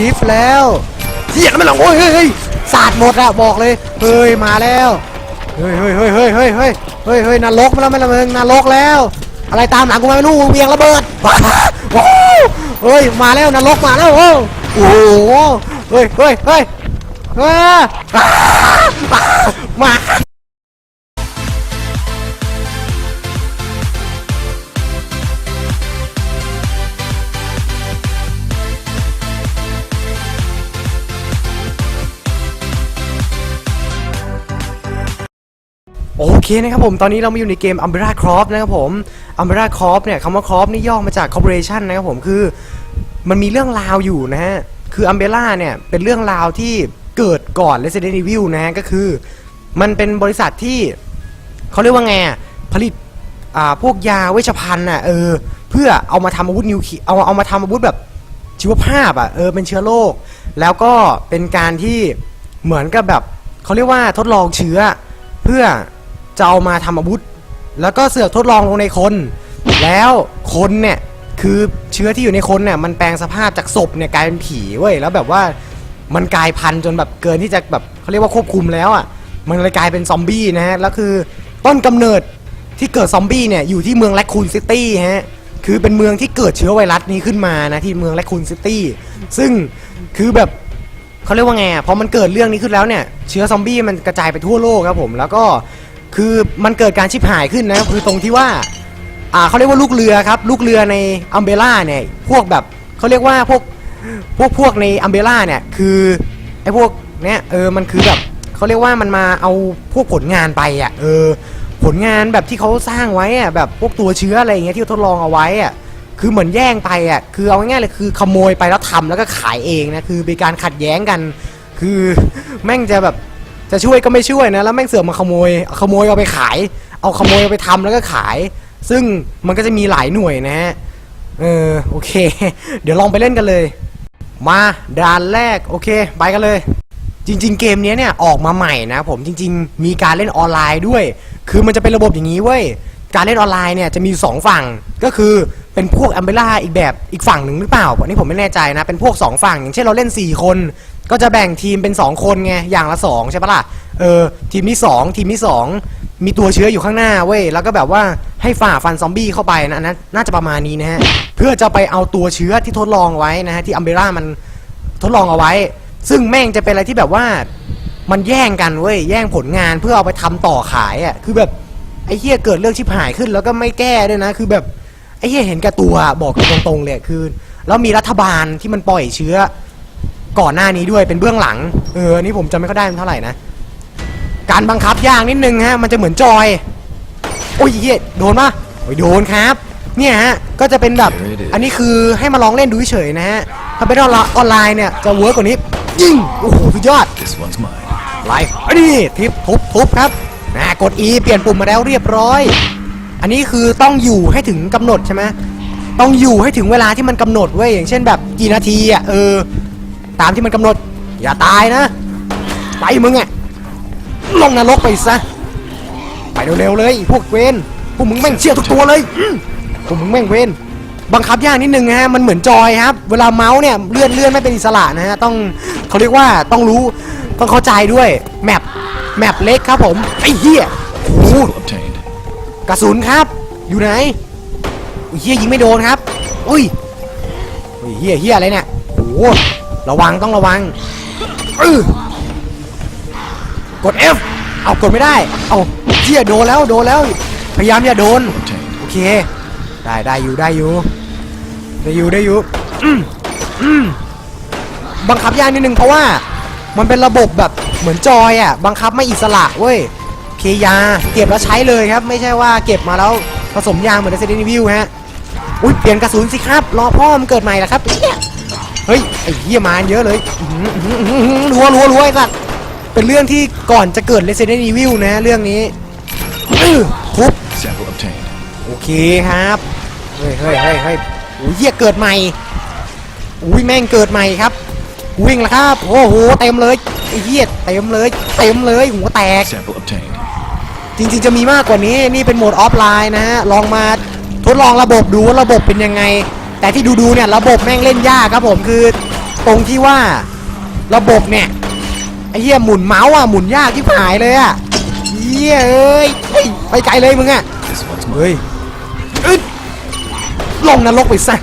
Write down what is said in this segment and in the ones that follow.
ชิฟแล้วเฮียแล้วมันหลังโอ้ยเฮ้ยเฮ้ยสาดหมดอะบอกเลยเฮ้ยมาแล้วเฮ้ยเฮ้ยเฮ้ยเฮ้ยเฮ้ยเฮ้ยเฮ้ยเฮ้ยนรกมาแล้วไม่ละเมิงนรกแล้ว อะไรตามหลังกูมาไม่รู้เวียงระเบิดว้าวเฮ้ยมาแล้วนรกมาแล้วโอ้โหเฮ้ยเฮ้ยเฮ้ยมา โอเคนะครับผมตอนนี้เรามาอยู่ในเกม Umbrella Corp นะครับผม Umbrella Corp เนี่ยคำว่า Corp นี่ย่อมาจาก Corporation นะครับผมคือมันมีเรื่องราวอยู่นะฮะ คือ Umbrella เนี่ยเป็นเรื่องราวที่เกิดก่อน Resident Evil นะฮะก็คือ มันเป็นบริษัทที่เขาเรียกว่าไงผลิตอ่าพวกยาเวชภัณฑ์อะเออเพื่อเอามาทำอาวุธนิวเคลียร์เอาเอามาทำอาวุธแบบชีวภาพอะเออเป็นเชื้อโรคแล้วก็เป็นการที่เหมือนกับแบบเขาเรียกว่าทดลองเชื้อเพื่อ จะเอามาทำอาวุธ แล้วก็เสือกทดลองลงในคน แล้วคนเนี่ยคือเชื้อที่อยู่ในคนเนี่ยมันแปลงสภาพจากศพเนี่ยกลายเป็นผีเว้ยแล้วแบบว่ามันกลายพันธุ์จนแบบเกินที่จะแบบเขาเรียกว่าควบคุมแล้วอะมันเลยกลายเป็นซอมบี้นะฮะแล้วคือต้นกำเนิดที่เกิดซอมบี้เนี่ยอยู่ที่เมืองแลคคูนซิตี้ฮะคือเป็นเมืองที่เกิดเชื้อไวรัสนี้ขึ้นมานะที่เมืองแลคคูนซิตี้ซึ่งคือแบบเขาเรียกว่าไงอะพอมันเกิดเรื่องนี้ขึ้นแล้วเนี่ยเชื้อซอมบี้มันกระจายไปทั่วโลกครับผมแล้วก็ คือมันเกิดการชิบหายขึ้นนะคือตรงที่ว่าอ่าเขาเรียกว่าลูกเรือครับ ลูกเรือในอัมเบล่าเนี่ยพวกแบบเขาเรียกว่าพวกพวกพวกในอัมเบล่าเนี่ยคือไอ้พวกเนี้ยเออมันคือแบบเขาเรียกว่ามันมาเอาพวกผลงานไปอะเออผลงานแบบที่เขาสร้างไว้อะแบบพวกตัวเชื้ออะไรอย่างเงี้ยที่เขาทดลองเอาไว้อะคือเหมือนแย่งไปอะคือเอาง่ายๆเลยคือขโมยไปแล้วทำแล้วก็ขายเองนะคือเป็นการขัดแย้งกัน คือแม่งจะแบบ จะช่วยก็ไม่ช่วยนะแล้วแม่งเสือกมาขโมยขโมยเอาไปขาย เอาขโมยเอาไปทำแล้วก็ขาย ซึ่งมันก็จะมีหลายหน่วยนะฮะเออโอเค เดี๋ยวลองไปเล่นกันเลย มาด่านแรกโอเคไปกันเลย จริง ๆ เกมนี้เนี่ยออกมาใหม่นะผมจริง ๆ มีการเล่นออนไลน์ด้วย คือมันจะเป็นระบบอย่างนี้เว้ยการเล่นออนไลน์เนี่ยจะมี2ฝั่งก็คือเป็นพวก u m b r e l l a อีกแบบอีกฝั่งหนึ่งหรือเปล่าอันนี้ผมไม่แน่ใจนะเป็นพวก 2 ฝั่งอย่างเช่นเราเล่น 4 คน ก็จะแบ่งทีมเป็น 2 คนไงอย่างละ 2 ใช่ปะล่ะเออทีมที่ 2 ทีมที่ 2 มีตัวเชื้ออยู่ข้างหน้าเว้ยแล้วก็แบบว่าให้ฝ่าฟันซอมบี้เข้าไปนะอันนั้นน่าจะประมาณนี้นะฮะเพื่อจะไปเอาตัวเชื้อที่ทดลองไว้นะฮะที่ u m b r e l l a มันทดลองเอาไว้ ซึ่งแม่งจะเป็นอะไรที่แบบว่ามันแย่งกันเว้ยแย่งผลงานเพื่อเอาไปทำต่อขายอะคือแบบไอ้เหี้ยเกิดเรื่องชิบหายขึ้นแล้วก็ไม่แก้ด้วยนะ คือแบบไอ้เหี้ยเห็นแกับตัวบอกตรงๆเลยคือ แล้วมีรัฐบาลที่มันปล่อยเชื้อ ก่อนหน้านี้ด้วยเป็นเบื้องหลัง เออนี่ผมจำไม่ค่อยได้มันเท่าไหร่นะ การบังคับยากนิดนึงฮะ มันจะเหมือนจอย โอ้ยเหี้ยโดนปะโอ้ยโดนครับ เนี่ยฮะ ก็จะเป็นแบบ Here it is อันนี้คือให้มาลองเล่นดูเฉยๆนะฮะ ถ้าเป็นออนไลน์ออนไลน์เนี่ยจะเวิร์กกว่านี้ ยิงโอ้โห สุดยอด This one's mine. ไลฟ์อันนี้ทิปทุบทุบครับนะกด E เปลี่ยนปุ่มมาแล้วเรียบร้อย อันนี้คือต้องอยู่ให้ถึงกำหนดใช่ไหมต้องอยู่ให้ถึงเวลาที่มันกำหนดเว้ยอย่างเช่นแบบกี่นาทีอะเออ ตามที่มันกำหนด อย่าตายนะ ไปมึงอะลงนรกไปซะ ไปเร็วๆเลย พวกเวนพวกมึงแม่งเชี่ยทุกตัวเลยพวกมึงแม่งเวนบังคับยากนิดนึงฮะ มันเหมือนจอยครับ เวลาเมาส์เนี่ยเลื่อนเลื่อนไม่เป็นอิสระนะฮะ ต้องเขาเรียกว่าต้องรู้ต้องเข้าใจด้วย แมป แมปเล็กครับผม ไอ้เหี้ยโอ้โหกระสุนครับ อยู่ไหนอุ้ยเฮียยิงไม่โดนครับอุ้ยอุ้ยเฮียเฮียอะไรเนี่ยโอ้ ระวังต้องระวังอื้อกด F เอากดไม่ได้ เอาเฮียโดนแล้วโดนแล้ว พยายามอย่าโดน โอเค ได้ได้อยู่ได้อยู่ ได้อยู่ได้อยู่บังคับยากนิดนึงเพราะว่า มันเป็นระบบแบบเหมือนจอยอะ บังคับไม่อิสระเว้ยโอเคยาเก็บแล้วใช้เลยครับ ไม่ใช่ว่าเก็บมาแล้วผสมยาเหมือน Resident Evil ฮะ อุ้ยเปลี่ยนกระสุนสิครับ รอพ่อมันเกิดใหม่ละครับเหี้ย เฮ้ยไอ้เหี้ยมาเยอะเลยอื้อหืออื้อหืออื้อหือรัวรัวรัวไอ้สัตว์เป็นเรื่องที่ก่อนจะเกิด Resident Evil นะเรื่องนี้อื้อทุบ Sample obtained. โอเคครับเฮ้ยเฮ้ยเฮ้ยเฮ้ยโอ้ยเหี้ยเกิดใหม่อุ้ยแม่งเกิดใหม่ครับ วิ่งแล้วครับโอ้โหเต็มเลยไอ้เหี้ยเต็มเลยเต็มเลยหัวแตก Sample obtained. จริงๆจะมีมากกว่านี้นี่เป็นโหมดออฟไลน์นะฮะลองมาทดลองระบบดูว่าระบบเป็นยังไง แต่ที่ดูๆเนี่ยระบบแม่งเล่นยากครับผมคือตรงที่ว่าระบบเนี่ยไอ้เหี้ยหมุนเมาส์อะหมุนยากที่หายเลยอะเหี้ยเอ้ยไปไกลเลยมึงอะเฮ้ยอึดลงนรกไปซะ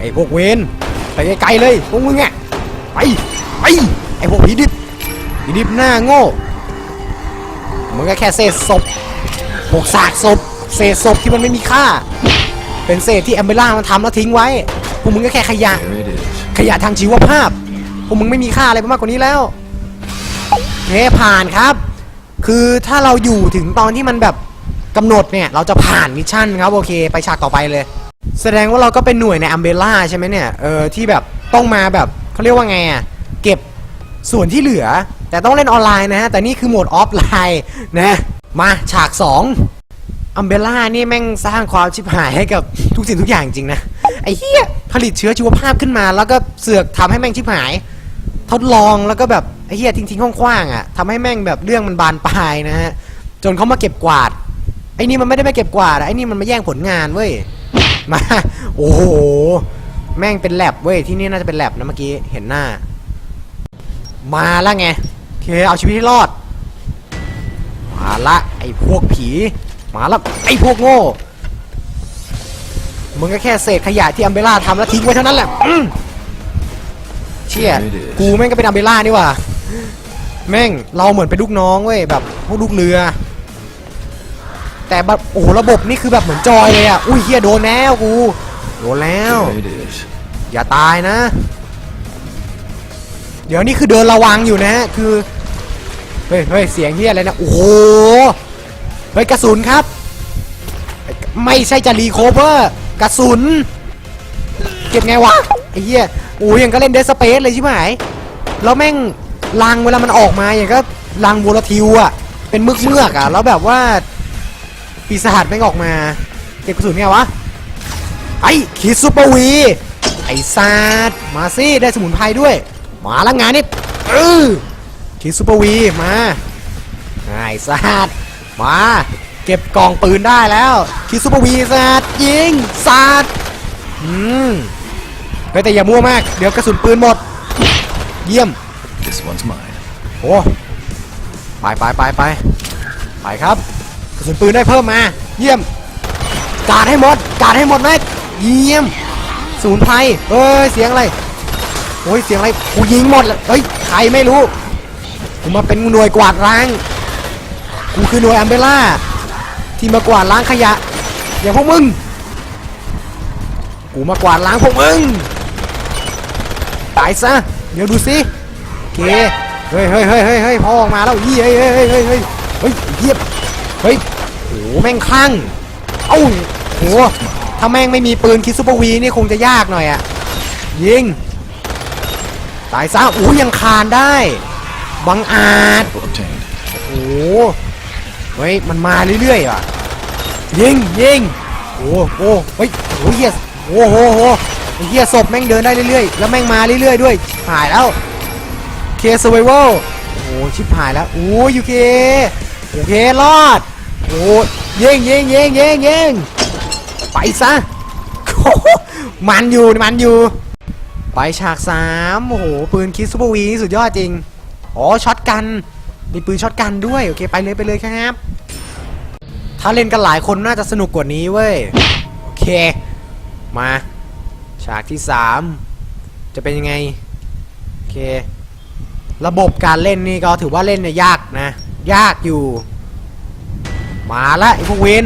ไอ้พวกเวนไปไกลๆเลยพวกมึงอะไปไปไอ้พวกผีดิบผีดิบหน้าโง่มึงก็แค่เศษศพพวกซากศพเศษศพที่มันไม่มีค่า เป็นเศษที่แอมเบล่ามันทำแล้วทิ้งไว้พวกมึงก็แค่ขยะ There it is. ขยะทางชีวภาพพวกมึงไม่มีค่าอะไรไปมากกว่านี้แล้วเฮ้ผ่านครับ คือถ้าเราอยู่ถึงตอนที่มันแบบกำหนดเนี่ยเราจะผ่านมิชชั่นครับโอเค ไปฉากต่อไปเลย แสดงว่าเราก็เป็นหน่วยในอัมเบล่าใช่ไหมเนี่ยเออที่แบบต้องมาแบบเขาเรียกว่าไงอะเก็บส่วนที่เหลือ แต่ต้องเล่นออนไลน์นะฮะแต่นี่คือโหมดออฟไลน์นะมาฉาก 2 อัมเบล่านี่แม่งสร้างความชิบหายให้กับทุกสิ่งทุกอย่างจริงนะ ไอ้เหี้ยผลิตเชื้อชีวภาพขึ้นมา แล้วก็เสือกทำให้แม่งชิบหาย ทดลองแล้วก็แบบไอ้เหี้ยทิ้งๆคว้างๆอะทำให้แม่งแบบเรื่องมันบานปลายนะฮะจนเขามาเก็บกวาดไอ้นี่มันไม่ได้มาเก็บกวาดอะไอ้นี่มันมาแย่งผลงานเว้ยมาโอ้โหแม่งเป็นแลบเว้ยที่นี่น่าจะเป็นแลบนะเมื่อกี้เห็นหน้า มาล้วไงโอเคเอาชีวิตให้รอดมาละไอ้พวกผี มาละไอ้พวกโง่มึงก็แค่เศษขยะที่อัมเบล่าทำแล้วทิ้งไว้เท่านั้นแหละเชี่ยกูแม่งก็เป็นอัมเบล่านี่ว่าแม่งเราเหมือนเป็นลูกน้องเว้ยแบบพวกลูกเรือ แต่แบบโอ้โหระบบนี่คือแบบเหมือนจอยเลยอะอุ้ยเฮียโดนแล้วกูโดนแล้ว อย่าตายนะ เดี๋ยวนี่คือเดินระวังอยู่นะฮะคือเฮ้ยเฮ้ยเสียงเฮียอะไรนะโอ้โห เฮ้ยกระสุนครับ ไม่ใช่จะรีโคเวอร์กระสุน เก็บไงวะไอ้เหี้ยอ้ยังก็เล่นเดสเปซเลยใช่ไหมแล้วแม่งลังเวลามันออกมาอย่างก็ลังโวลทิวอะเป็นมึกเมือกอะแล้วแบบว่าปีศาจแม่งออกมา เก็บกระสุนไงวะไอ้คิดซูเปอร์วีไอ้ซาดมาสิได้สมุนไพรด้วย มาแล้วงานนี้เออคิดซูเปอร์วีมาไอ้ซาด มา เก็บกล่องปืนได้แล้ว คิดซูเปอร์วีซาดยิงซาดอืมเฮ้ยแต่อย่ามั่วมาก เดี๋ยวกระสุนปืนหมด เยี่ยม This one's mine. โอ้ไปไปไปไปไปครับ กระสุนปืนได้เพิ่มมา เยี่ยม กาดให้หมด กาดให้หมดนะเยี่ยม ศูนย์ภัยเอ้ย เสียงอะไร โอ้ย เสียงอะไร กูยิงหมดเลยเฮ้ย ใครไม่รู้ กูมาเป็นหน่วยกวาดล้าง กูคือหน่วยอัมเบล่า ที่มากวาดล้างขยะ อย่างพวกมึง กูมากวาดล้างพวกมึง ตายซะ เดี๋ยวดูสิโอเคเฮ้ยเฮ้ยเฮ้ยเฮ้ยเฮ้ยพ่อออกมาแล้วเฮ้ยเฮ้ยเฮ้ยเฮ้ยเฮ้ยเฮ้ยเฮ้ยเฮียบเฮ้ยโอ้โหแม่งคลั่งเอ้าโหถ้าแม่งไม่มีปืนคิดซูเปอร์วีนี่คงจะยากหน่อยอะยิงตายซะอู้ยังคานได้บังอาจโอ้โห เฮ้ยมันมาเรื่อยๆอะยิงยิงโอ้โหเฮ้ยโอ้เฮียโอ้โหโหเฮียศพแม่งเดินได้เรื่อยๆแล้วแม่งมาเรื่อยๆด้วยหายแล้วเคสไวเวลโอ้โหชิบหายแล้วโอ้ยูเคโอเครอดโอ้ยิงยิงยิงยิงยิงไปซะมันอยู่มันอยู่ ไปฉากสามโอ้โหปืนคิดซูเปอร์วีสุดยอดจริง อ๋อช็อตกัน มีปืนช็อตกันด้วยโอเคไปเลยไปเลยครับ ถ้าเล่นกันหลายคนน่าจะสนุกกว่านี้เว้ยโอเค มาฉากที่สามจะเป็นยังไงโอเค ระบบการเล่นนี่ก็ถือว่าเล่นเนี่ยยากนะ ยากอยู่ มาละไอ้พวกเวน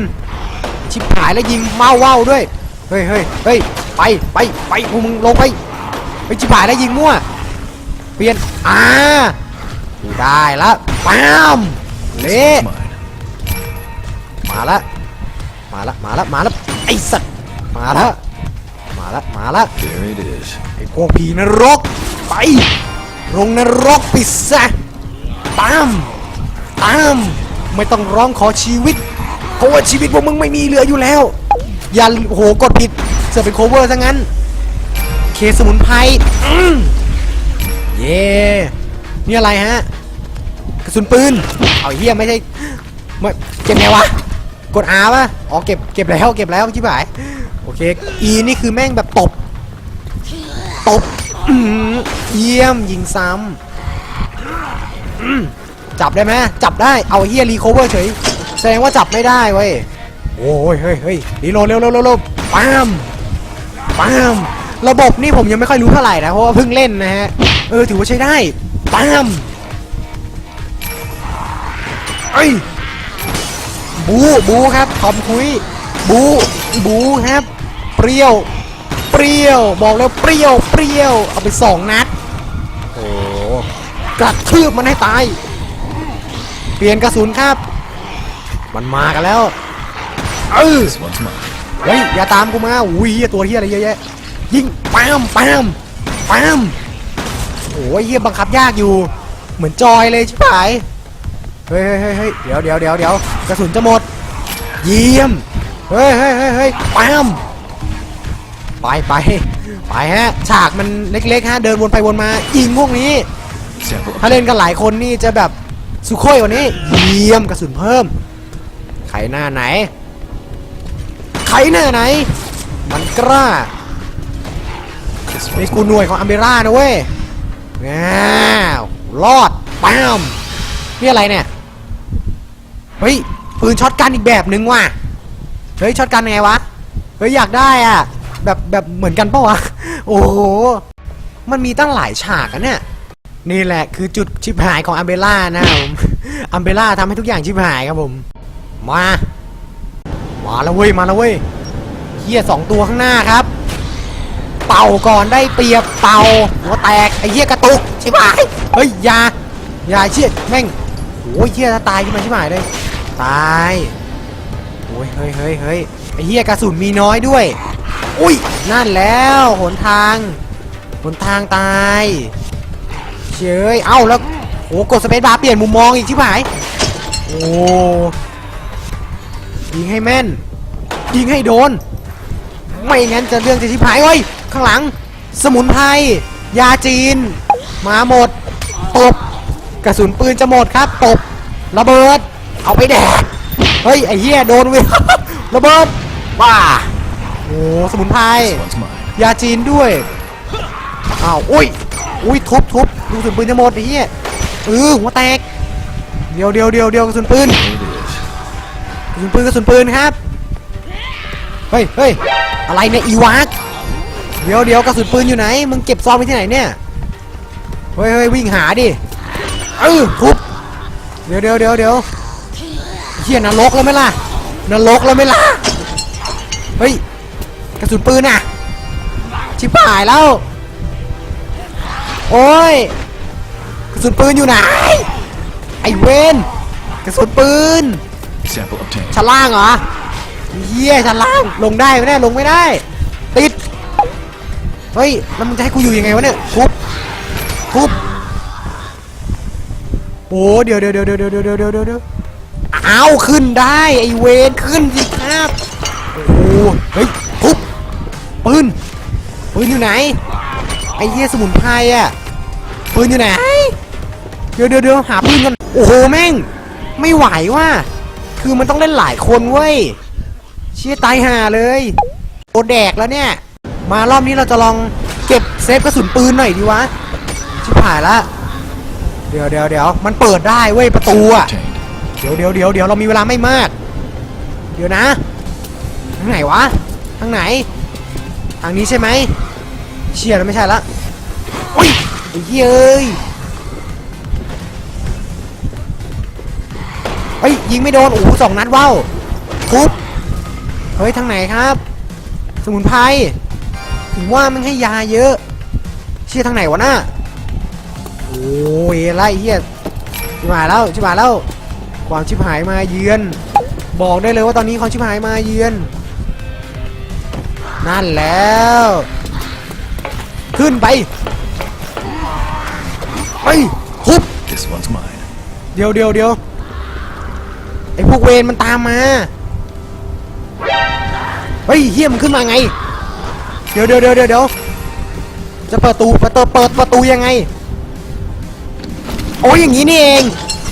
ชิบหายแล้วยิงเมาเว้าด้วย เฮ้ยเฮ้ยเฮ้ยไปไปไปพวกมึงลงไปไปชิบหายแล้วยิงมั่ว เปลี่ยน อ่าได้ละ ปั๊มเละ Mine. มาละ มาละ มาละ มาละ ไอสัตว์ มาละ มาละ มาละ There it is. ไอพวกผีนรก ไปลงนรกปิดซะตาม ตาม ไม่ต้องร้องขอชีวิต เพราะว่าชีวิตพวกมึงไม่มีเหลืออยู่แล้ว อย่าโอ้โหกดผิดเสือกเป็นโคเวอร์ซะงั้น เคสมุนไพรอืมเย่นี่อะไรฮะกระ สุนปืน เอาเฮียไม่ใช่ไม่เก็บไงวะ กด R ป่ะ อ๋อเก็บเก็บแล้วเก็บแล้วชิบหาย โอเค E นี่คือแม่งแบบตบ ตบเยี่ยมยิงซ้ำจับได้ไหมจับได้ เอาเฮียรีโคเวอร์เฉย แสดงว่าจับไม่ได้เว้ย โอ้ยเฮ้ยเฮ้ยรีโหลดเร็วเร็วเร็วปั๊มปั๊มระบบนี่ผมยังไม่ค่อยรู้เท่าไหร่นะ เพราะว่าเพิ่งเล่นนะฮะ เออถือว่าใช้ได้ปั๊ม เอ้ยบูบูครับทอมคุยบูบูครับ เปรี้ยว เปรี้ยว บอกแล้วเปรี้ยว เปรี้ยว เอาไปสองนัด โอ้กระทืบมันให้ตาย เปลี่ยนกระสุนครับ มันมากันแล้ว เออเฮ้ย อย่าตามกูมาอุ้ยตัวเฮียอะไรเยอะแยะ ยิงปั๊มปั๊มปั๊มโอ้ยเฮียบังคับยากอยู่ เหมือนจอยเลยชิบหาย เฮ้ยเฮ้ยเฮ้ยเดี๋ยวเดี๋ยวเดี๋ยวเดี๋ยวกระสุนจะหมด เยี่ยม เฮ้ยเฮ้ยเฮ้ยเฮ้ยปั๊มไปไปไปฮะ ฉากมันเล็กๆฮะ เดินวนไปวนมา ยิงพวกนี้ ถ้าเล่นกันหลายคนนี่จะแบบสุโค่อยกว่านี้ เยี่ยมกระสุนเพิ่มใครหน้าไหนใครหน้าไหน มันกล้า This นี่กูหน่วยของอัมเบร่านะเว้ยง้าวรอดปั๊มนี่อะไรเนี่ย เฮ้ยปืนช็อตกันอีกแบบนึงว่ะเฮ้ยช็อตกันไงวะเฮ้ยอยากได้อะแบบแบบเหมือนกันปะวะโอ้โหมันมีตั้งหลายฉากอะเนี่ยนี่แหละคือจุดชิบหายของอัมเบร่านะครับผมอัมเบร่าทำให้ทุกอย่างชิบหายครับผม มามาแล้วเว้ยมาแล้วเว้ยเฮียสองตัวข้างหน้าครับ เป่าก่อนได้เปรียบเป่าหัวแตกไอ้เหี้ยกระตุกชิบหายเฮ้ยยายาเชี่ยแม่ง โอ้ยเหี้ยถ้าตายขึ้นมาชิบหายเลย ตายโอ้ยเฮ้ยเฮ้ยเฮ้ยไอเหี้ยกระสุนมีน้อยด้วย อุ้ย นั่นแล้วหนทางหนทางตายเชยเอ้าแล้วโอ้กดสเปซบาร์เปลี่ยนมุมมองอีกชิบหาย โอ้ยิงให้แม่น ยิงให้โดน ไม่งั้นจะเรื่องจะชิบหายเฮ้ย ข้างหลัง สมุนไพรยาจีน มาหมดตบ กระสุนปืนจะหมดครับตบระเบิด เอาไปแดกเฮ้ยไอ้เหี้ยโดนเว้ยระเบิดบ้าโอ้สมุนไพรยาจีนด้วยอ้าวอุ้ยอุ้ยทุบทุบกระสุนปืนจะหมดไอ้เหี้ยเออหัวแตกเดียวเดียวเดียวเดียวกระสุนปืนกระสุนปืนกระสุนปืนครับเฮ้ยเฮ้ยอะไรเนี่ยอีวากเดี๋ยวเดี๋ยวกระสุนปืนอยู่ไหนมึงเก็บซองไว้ที่ไหนเนี่ยเฮ้ยเฮ้ยวิ่งหาดิ เออทุบเดี๋ยวเดี๋ยวเดี๋ยวเดี๋ยวเฮียนรกแล้วไหมล่ะนรกแล้วไหมล่ะเฮ้ยกระสุนปืนอะชิบหายแล้ว โอ้ยกระสุนปืนอยู่ไหนไอเวนกระสุนปืนชั้นล่างเหรอเฮียชั้นล่างลงได้ไมเนี่ลงไม่ได้ ติดเฮ้ยแล้วมึงจะให้กูอยู่ยังไงวะเนี่ยทุบทุบ โอ้เดี๋ยวเดี๋ยวเดี๋ยวเดี๋ยวเดี๋ยวเดี๋ยวเดี๋ยวเดี๋ยวเดี๋ยวอ้าขึ้นได้ไอเวนขึ้นสิครับโอ้เฮ้ยทุบปืนปืนอยู่ไหนไอเหี้ยสมุนไพรอะปืนอยู่ไหนเดี๋ยวเดี๋ยวเดี๋ยวหาปืนกันโอ้โหแม่ง ไม่ไหวว่ะคือมันต้องเล่นหลายคนเว้ยเชี่ยตายห่าเลยโดนแดกแล้วเนี่ย มารอบนี้เราจะลองเก็บเซฟกระสุนปืนหน่อยดีวะชิบหายละ เดี๋ยวเดี๋ยวเดี๋ยวมันเปิดได้เว้ยประตูอะเดี๋ยวเดี๋ยวเดี๋ยวเดี๋ยวเรามีเวลาไม่มาก เดี๋ยวนะทางไหนวะทางไหน ทางนี้ใช่ไหมเชี่ยแล้วไม่ใช่ละอุ้ยไอ้เหี้ยเอ้ยเฮ้ยยิงไม่โดนโอ้โหสองนัดว้าวทุบเฮ้ยทางไหนครับ สมุนไพรถึงว่ามันให้ยาเยอะ เชี่ยทางไหนวะน่ะโอ้ ยไรเฮียชิบหายแล้วชิบหายแล้วความชิบหายมาเยือน บอกได้เลยว่าตอนนี้ความชิบหายมาเยือน นั่นแล้ว ขึ้นไปไปทุบ This one's mine. เดี๋ยวเดี๋ยวเดี๋ยวไอ้พวกเวรมันตามมาเฮ้ยเฮียมนขึ้นมาไง เดี๋ยวเดี๋ยวเดี๋ยวเดี๋ยวเดี๋ยวจะเปิดประตูเปิดเปิดประตูยังไง โอ้ยอย่างนี้นี่เอง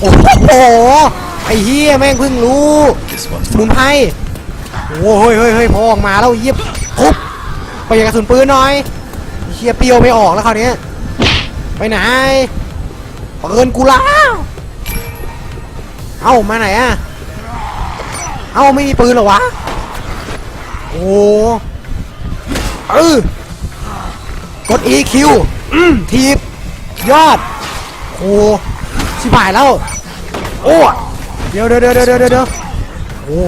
โอ้โห ไอ้เฮียแม่งเพิ่งรู้ This one's สมุน mine. ไพรโอ้ยเฮ้ยเฮ้ยพอออกมาแล้วเยียบทุบไปยังกระสุนปืนหน่อยเฮียเปรียวไม่ออกแล้วคราวนี้ไปไหนปืนกูแล้วเอ้ามาไหนอะเอ้าไม่มีปืนเหรอวะ โอ้เออกด EQ อืมทีบยอด โอ้ชิบหายแล้ว โอ้เดี๋ยวเดี๋ยวเดี๋ยวเดี๋ยวเดี๋ยวโอ้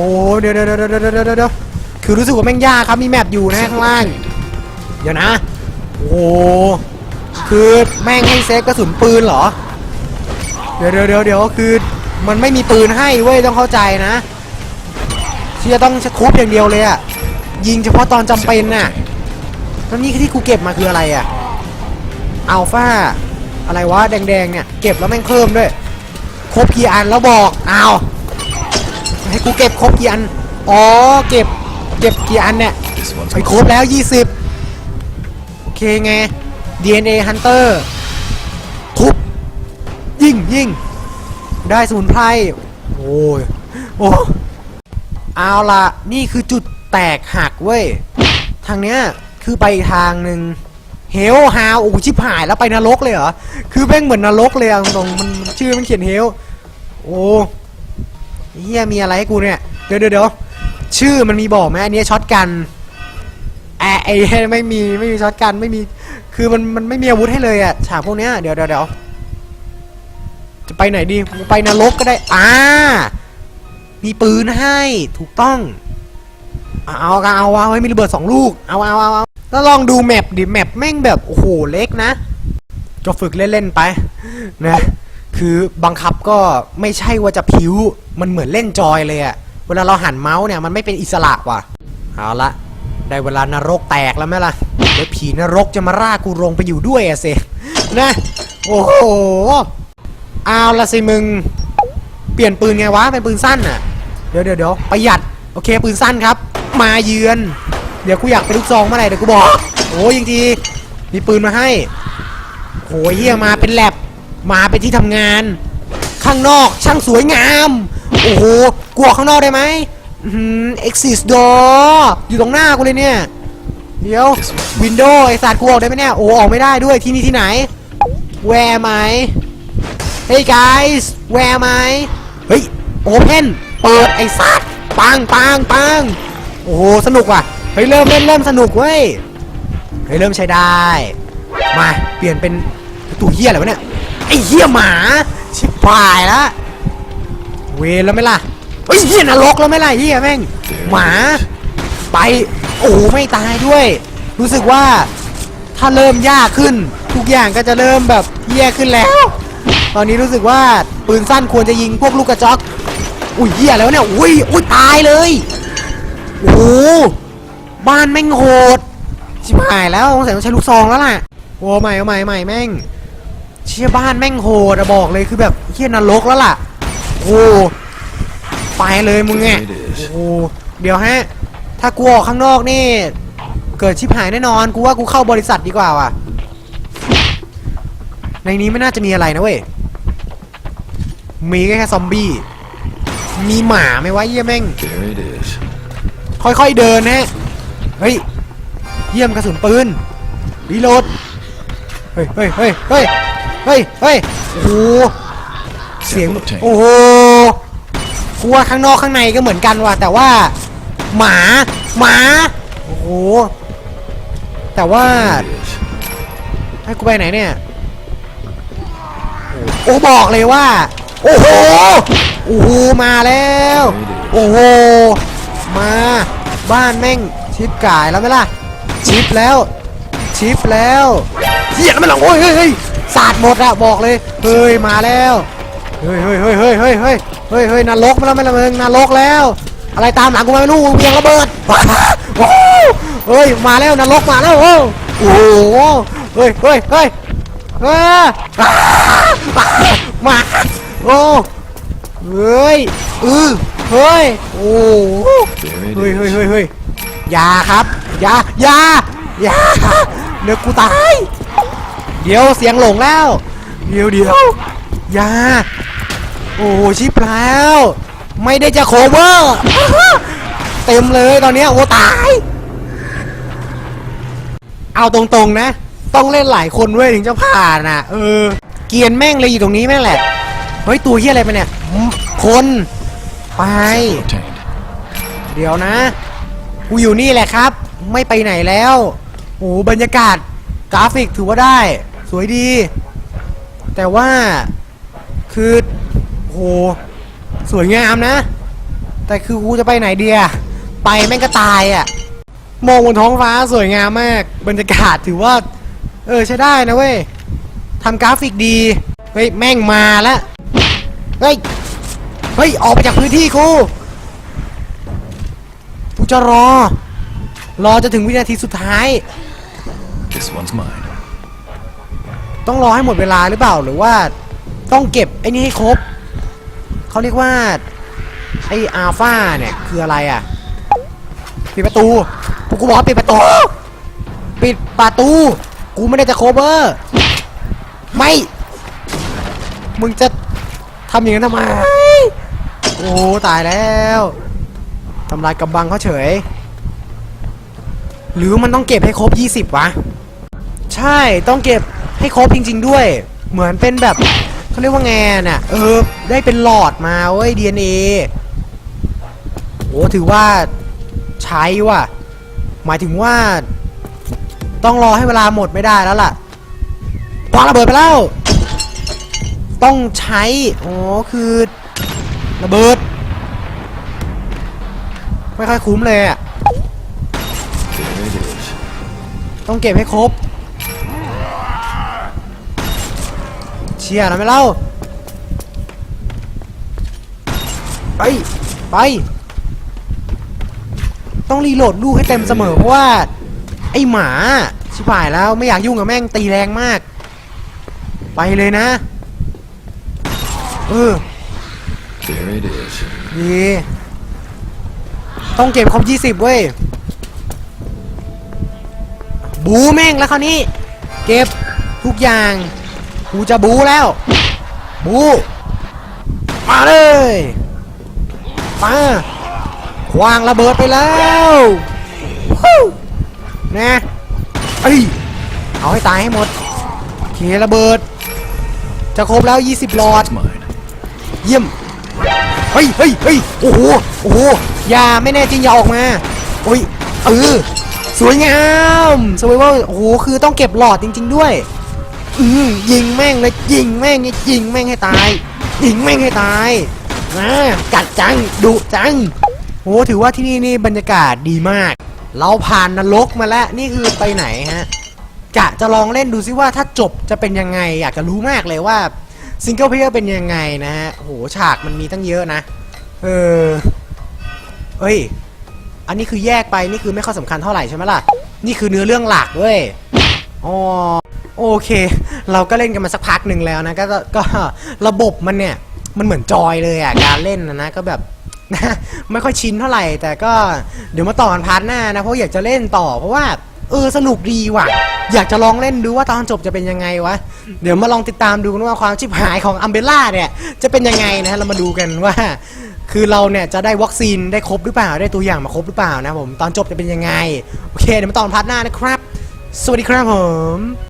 เดี๋ยวเดี๋ยวเดี๋ยวเดี๋ยวเดี๋ยวเดี๋ยวเดี๋ยวคือรู้สึกว่าแม่งยากครับมีแมปอยู่นะข้างล่าง เดี๋ยวนะ โอ้คือแม่งให้เซฟกระสุนปืนเหรอ เดี๋ยวเดี๋ยวเดี๋ยวเดี๋ยวคือมันไม่มีปืนให้เว้ยต้องเข้าใจนะที่จะต้องคุบอย่างเดียวเลยอะยิงเฉพาะตอนจำเป็นน่ะแล้วนี่ที่กูเก็บมาคืออะไรอะอัลฟา อะไรวะแดงๆเนี่ยเก็บแล้วแม่งเพิ่มด้วย ครบกี่อันแล้วบอกเอาให้กูเก็บครบกี่อันอ๋อเก็บเก็บกี่อันเนี่ยไปครบแล้ว 20 โอเคไง DNA Hunter ทุบยิงยิงได้สมุนไพรโอ้ยโอ้เอาละนี่คือจุดแตกหักเว้ย ทางเนี้ยคือไปทางหนึ่ง เฮลฮาวโอ้ชิบหายแล้วไปนรกเลยเหรอ คือแม่งเหมือนนรกเลยอะตรงมันชื่อมันเขียนเฮลโอ้เฮียมีอะไรให้กูเนี่ย เดี๋ยวเดี๋ยวเดี๋ยวชื่อมันมีบอกไหมอันนี้ช็อตกันแอไอ้ไม่มีไม่มีช็อตกันไม่มี คือมันมันไม่มีอาวุธให้เลยอะฉากพวกเนี้ยเดี๋ยวเดี๋ยวเดี๋ยวจะไปไหนดีไปนรกก็ได้อ่ามีปืนให้ถูกต้อง เอาเอาเอาเอาเอาให้มีระเบิดสองลูก เอาเอาเอา แล้วลองดูแมปดิแมปแม่งแบบโอ้โหเล็กนะ ก็ฝึกเล่นๆไปนะคือบังคับก็ไม่ใช่ว่าจะผิวมันเหมือนเล่นจอยเลยอะเวลาเราหันเมาส์เนี่ยมันไม่เป็นอิสระว่ะเอาละได้เวลานรกแตกแล้วไหมล่ะเดี๋ยวผีนรกจะมาร่ากูลงไปอยู่ด้วยอะเซนะโอ้โหเอาละสิมึง เปลี่ยนปืนไงวะเป็นปืนสั้นอะเดี๋ยวเดี๋ยวเดี๋ยวประหยัดโอเคปืนสั้นครับ มาเยือน เดี๋ยวกูอยากไปลูกซองเมื่อไหร่เดี๋ยวกูบอกโอ้ยยังทีมีปืนมาให้โหเฮียมาเป็นแลบมาเป็นที่ทำงาน ข้างนอกช่างสวยงาม โอ้โหกลัวข้างนอกได้ไหมอืม exit door อยู่ตรงหน้ากูเลยเนี่ย เดี๋ยววินโดว์ไอสัตว์กูออกได้ไหมเนี่ยโอ้ออกไม่ได้ด้วยที่นี่ที่ไหน where am I hey guys where am I เฮ้ย open เปิดไอสัตว์ปังปังปังโอ้โหสนุกว่ะ เฮ้ยเริ่มเล่นเริ่มสนุกเว้ย เฮ้ยเริ่มใช้ได้ มาเปลี่ยนเป็นตัวเฮียอะไรวะเนี่ย ไอเฮียหมา ชิบหายละเวรแล้วไหมล่ะเฮ้ยเฮียนรกแล้วไหมล่ะเฮียแม่ง หมา ไป โอ้ไม่ตายด้วย รู้สึกว่าถ้าเริ่มยากขึ้น ทุกอย่างก็จะเริ่มแบบแย่ขึ้นแล้ว ตอนนี้รู้สึกว่าปืนสั้นควรจะยิงพวกลูกกระจอก อุ้ยเหี้ยแล้วะเนี่ย อุ้ย อุ้ยตายเลย โอ้ บ้านแม่งโหดชิบหายแล้วสงสัยต้องใช้ลูกซองแล้วล่ะโอ้ใหม่เอาใหม่ใหม่แม่ง เชี่ยบ้านแม่งโหดอะบอกเลยคือแบบเชี่ยนรกแล้วล่ะโอ้ไปเลยมึงไง There it is โอ้เดี๋ยวฮะ ถ้ากูออกข้างนอกนี่ เกิดชิบหายแน่นอนกูว่ากูเข้าบริษัทดีกว่าว่ะ ในนี้ไม่น่าจะมีอะไรนะเว้ยมีแค่ซอมบี้มีหมาไหมวะเยี่ยแม่ง There it is. ค่อยๆเดินนะ เฮ้ย เยี่ยมกระสุนปืนรีโหลด เฮ้ยเฮ้ยเฮ้ยเฮ้ยเฮ้ยเฮ้ยโอ้โหเสียง Sample obtained. โอ้โหกูว่าข้างนอกข้างในก็เหมือนกันว่ะแต่ว่า หมาหมาโอ้โหแต่ว่า There it is. ให้กูไปไหนเนี่ยโอ้บอกเลยว่า โอ้โหโอ้โหมาแล้ว โอ้โหมาบ้านแม่ง ชิปกายแล้วไหมล่ะ ชิปแล้ว ชิปแล้วเหี้ยแล้วไม่หรอกโอ้ยเฮ้ยเฮ้ยสาดหมดอะบอกเลย เฮ้ยมาแล้ว เฮ้ยเฮ้ยเฮ้ยเฮ้ยเฮ้ยเฮ้ยเฮ้ยเฮ้ยนรกมาแล้วไม่ละเมิงนรกแล้ว อะไรตามหลังกูมาไม่รู้เวียงระเบิดเฮ้ยมาแล้วนรกมาแล้วโอ้โหเฮ้ยเฮ้ยเฮ้ยมาโอ้เฮ้ยเออเฮ้ยโอ้เฮ้ยเฮ้ยเฮ้ย อยาครับอยาอยาอยาเดี๋ยวกูตายเดี๋ยวเสียงหลงแล้ว เดี๋ยวเดี๋ยวอยาโอ้ชิบแล้ว ไม่ได้จะโคเวอร์เต็มเลยตอนเนี้ยโอ้ตาย เอาตรงๆนะ ต้องเล่นหลายคนเว้ยถึงจะผ่านอะ เออ เกรียนแม่งเลยอยู่ตรงนี้แม่งแหละ เฮ้ย ตัวเฮียอะไรไปะเนี่ยอืมคน ไป Obtained. เดี๋ยวนะ กูอยู่นี่แหละครับ ไม่ไปไหนแล้วโอ้บรรยากาศกราฟิกถือว่าได้ สวยดี แต่ว่าคือโหสวยงามนะ แต่คือกูจะไปไหนเดียไปแม่งก็ตายอะ่ะ มองบนท้องฟ้าสวยงามมาก บรรยากาศถือว่า เออใช้ได้นะเว้ยทำกราฟิกดี เฮ้ย แม่งมาแล้ว เฮ้ย เฮ้ย ออกไปจากพื้นที่กู กูจะรอ รอจะถึงวินาทีสุดท้าย This one's mine. ต้องรอให้หมดเวลาหรือเปล่าหรือว่าต้องเก็บไอ้นี่ให้ครบ เขาเรียกว่า ไอ้อัลฟาเนี่ยคืออะไรอะ ปิดประตูกูกูบอกว่าปิดประตู ปิดประตู กูไม่ได้จะโคเวอร์ ไม่ มึงจะทำอย่างนั้นทำไม โอ้ ตายแล้ว ทำลายกำบังเขาเฉย หรือมันต้องเก็บให้ครบ 20 วะ ใช่ต้องเก็บให้ครบจริง ๆ ด้วย เหมือนเป็นแบบเขาเรียกว่าไงน่ะ เออ ได้เป็นหลอดมาเว้ย DNA โอ้ถือว่าใช้ว่ะ หมายถึงว่า ต้องรอให้เวลาหมดไม่ได้แล้วล่ะวางระเบิดไปแล้ว ต้องใช้ อ๋อ คือ ระเบิด ไม่ค่อยคุ้มเลยอะ There it is. ต้องเก็บให้ครบ เชียร์นะไม่เล่า ไป ไป ต้องรีโหลดลูกให้เต็มเสมอ เพราะว่า ไอหมา ชิบหายแล้วไม่อยากยุ่งกับแม่งตีแรงมาก ไปเลยนะ เออ There it is. ดี ต้องเก็บครบยี่สิบเว้ย บูแม่งแล้วคราวนี้ เก็บทุกอย่าง กูจะบูแล้ว บู มาเลย มาควางระเบิดไปแล้วฮู้นะเอ้ยเอาให้ตายให้หมดเคระเบิด จะครบแล้ว 20หลอด เยี่ยม เฮ้ยเฮ้ยเฮ้ยโอ้โห โอ้โห อย่าไม่แน่จริงอย่าออกมาโอ้ยเออสวยงามสวยว่าโอ้โหคือต้องเก็บหลอดจริง ๆ ด้วย อืมยิงแม่งเลยยิงแม่งยิงแม่งให้ตายยิงแม่งให้ตายนะกัดจังดุจังโหถือว่าที่นี่นี่บรรยากาศดีมาก เราผ่านนรกมาแล้วนี่คือไปไหนฮะกะจะลองเล่นดูซิว่าถ้าจบจะเป็นยังไง อยากจะรู้มากเลยว่าซิงเกิลเพลเยอร์เป็นยังไงนะฮะโหฉากมันมีตั้งเยอะนะ เออ เอ้ย อันนี้คือแยกไปนี่คือไม่ค่อยสำคัญเท่าไหร่ใช่ไหมล่ะ นี่คือเนื้อเรื่องหลักเว้ย อ๋อ โอเค เราก็เล่นกันมาสักพักหนึ่งแล้วนะ ก็ก็ระบบมันเนี่ย มันเหมือนจอยเลยอะ การเล่นนะนะ ก็แบบไม่ค่อยชินเท่าไหร่ แต่ก็เดี๋ยวมาต่อกันพาร์ทหน้านะ เพราะอยากจะเล่นต่อ เพราะว่าเออสนุกดีว่ะ อยากจะลองเล่นดูว่าตอนจบจะเป็นยังไงวะ เดี๋ยวมาลองติดตามดูว่าความชิบหายของอัมเบล่าเนี่ย จะเป็นยังไงนะเรามาดูกันว่า คือเราเนี่ยจะได้วัคซีนได้ครบหรือเปล่าได้ตัวอย่างมาครบหรือเปล่านะผมตอนจบจะเป็นยังไง โอเคเดี๋ยวมาตอนพาร์ทหน้านะครับ สวัสดีครับผม